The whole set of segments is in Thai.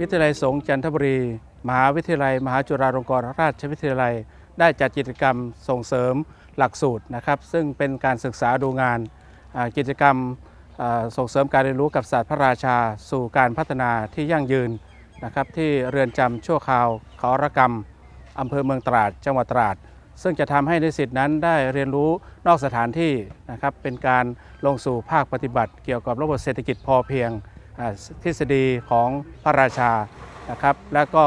วิทยาลัยสงฆ์จันทบุรี มหาวิทยาลัย มหาจุฬาลงกรณราชวิทยาลัย ได้จัดกิจกรรมส่งเสริมหลักสูตรนะครับ ซึ่งเป็นการศึกษาดูงานกิจกรรมส่งเสริมการเรียนรู้กับศาสตร์พระราชา สู่การพัฒนาที่ยั่งยืนนะครับที่เรือนจำชั่วคราวเขารกรรมอำเภอเมืองตราดจังหวัดตราด ซึ่งจะทำให้นิสิตนั้นได้เรียนรู้นอกสถานที่นะครับเป็นการลงสู่ภาคปฏิบัติ เกี่ยวกับระบบเศรษฐกิจพอเพียง ทฤษฎีของพระราชานะครับแล้วก็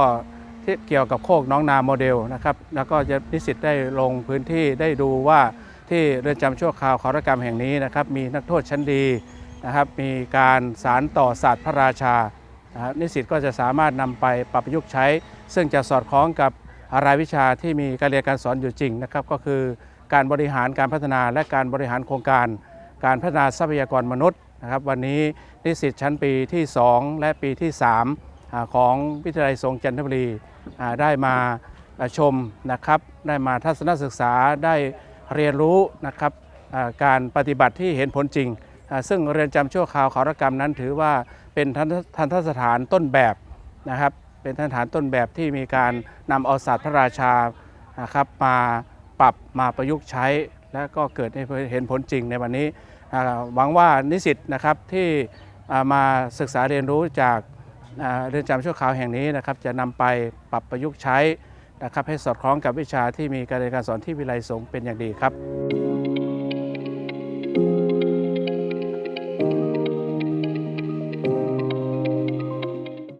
ที่เกี่ยวกับโคกน้องนาโมเดลนะครับแล้วก็จะนิสิตได้ลงพื้นที่ได้ดูว่าที่เรือนจำชั่วคราวขารกรรมแห่งนี้นะครับมีนักโทษชั้นดีนะครับมีการสารต่อศาสตร์พระราชานะครับนิสิตก็จะสามารถนำไปปรับประยุกต์ใช้ ซึ่งจะสอดคล้องกับรายวิชาที่มีการเรียนการสอนอยู่จริงนะครับก็คือการบริหารการพัฒนาและการบริหารโครงการ การพัฒนาทรัพยากรมนุษย์นะครับวันนี้นิสิตชั้นปีที่ 2 และปีที่ 3 ของวิทยาลัยสงจันทบุรีได้มาชมนะครับได้มาทัศนศึกษาได้เรียนรู้นะครับการปฏิบัติที่เห็นผลจริง ซึ่งเรือนจำชั่วคราวขารกรรมนั้นถือว่าเป็นทันทันทสถานต้นแบบนะครับเป็นทันทสถานต้นแบบที่มีการนำเอาศาสตร์พระราชานะครับมาปรับมาประยุกต์ใช้ และก็เกิดให้เห็นผลจริงในวันนี้หวังว่านิสิตนะครับที่มาศึกษาเรียนรู้จากเรือนจำชั่วคราวแห่งนี้นะครับจะนำไปปรับประยุกต์ใช้นะครับให้สอดคล้องกับวิชาที่มีการเรียนการสอนที่วิไลสงเป็นอย่างดีครับ